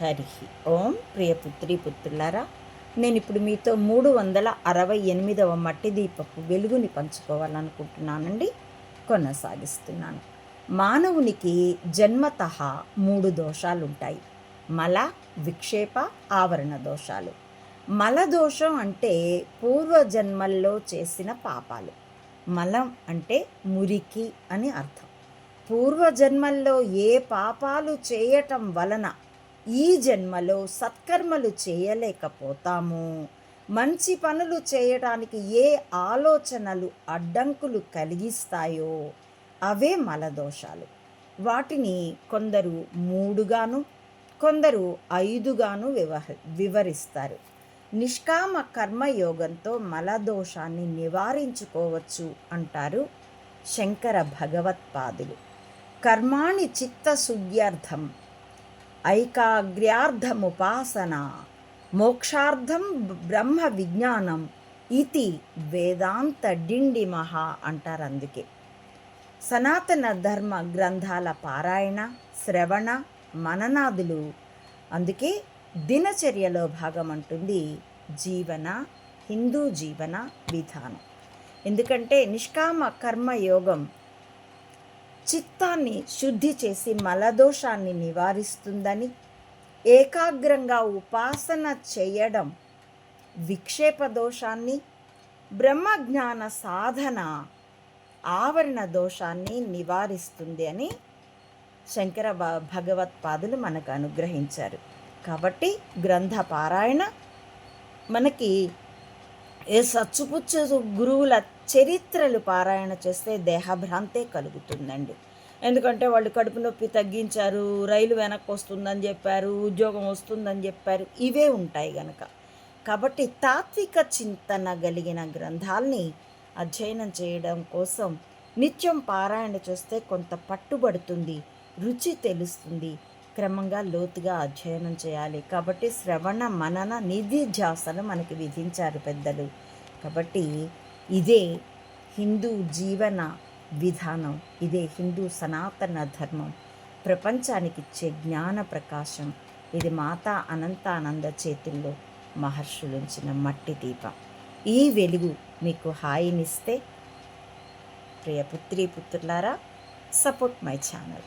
హరి ఓం ప్రియ పుత్రి పుత్రులారా నేను ఇప్పుడు మీతో మూడు వందల అరవై ఎనిమిదవ మట్టి దీపపు వెలుగుని పంచుకోవాలనుకుంటున్నానండి. కొనసాగిస్తున్నాను. మానవునికి జన్మత మూడు దోషాలు ఉంటాయి మల విక్షేప ఆవరణ దోషాలు. మల దోషం అంటే పూర్వజన్మల్లో చేసిన పాపాలు. మలం అంటే మురికి అని అర్థం. పూర్వజన్మల్లో ఏ పాపాలు చేయటం వలన ఈ జన్మలో సత్కర్మలు చేయలేకపోతాము. మంచి పనులు చేయడానికి ఏ ఆలోచనలు అడ్డంకులు కలిగిస్తాయో అవే మలదోషాలు. వాటిని కొందరు మూడుగాను కొందరు ఐదుగాను వివహ వివరిస్తారు. నిష్కామ కర్మయోగంతో మలదోషాన్ని నివారించుకోవచ్చు అంటారు శంకర భగవత్పాదులు. కర్మాణి చిత్తశుద్ధ్యర్థం ఐకాగ్ర్యార్థముపాసన మోక్షార్థం బ్రహ్మ విజ్ఞానం ఇది వేదాంత డిండి మహా అంటారు అందుకే. సనాతన ధర్మ గ్రంథాల పారాయణ శ్రవణ మననాదులు. అందుకే దినచర్యలో భాగం అంటుంది జీవన హిందూ జీవన విధానం. ఎందుకంటే నిష్కామ కర్మయోగం చిత్తాన్ని శుద్ధి చేసి మలదోషాన్ని నివారిస్తుందని ఏకాగ్రంగా ఉపాసన చేయడం విక్షేప దోషాన్ని బ్రహ్మజ్ఞాన సాధన ఆవరణ దోషాన్ని నివారిస్తుంది అని శంకర భ- భగవత్పాదులు మనకు అనుగ్రహించారు. కాబట్టి గ్రంథ పారాయణ మనకి ఏ సచ్చుపుచ్చు గురువుల చరిత్రలు పారాయణ చేస్తే దేహభ్రాంతే కలుగుతుందండి. ఎందుకంటే వాళ్ళు కడుపు నొప్పి తగ్గించారు రైలు వెనక్కి వస్తుందని చెప్పారు ఉద్యోగం వస్తుందని చెప్పారు ఇవే ఉంటాయి గనక. కాబట్టి తాత్విక చింతన కలిగిన గ్రంథాల్ని అధ్యయనం చేయడం కోసం నిత్యం పారాయణ చేస్తే కొంత పట్టుబడుతుంది రుచి తెలుస్తుంది క్రమంగా లోతుగా అధ్యయనం చేయాలి. కాబట్టి శ్రవణ మనన నిధి ధ్యాసను మనకి విధించారు పెద్దలు. కాబట్టి ఇదే హిందూ జీవన విధానం ఇదే హిందూ సనాతన ధర్మం. ప్రపంచానికి ఇచ్చే జ్ఞాన ప్రకాశం ఇది మాతా అనంతానంద చేతుల్లో మహర్షులుంచిన మట్టి దీపం. ఈ వెలుగు మీకు హాయినిస్తే ప్రియ పుత్రి పుత్రులారా support my channel.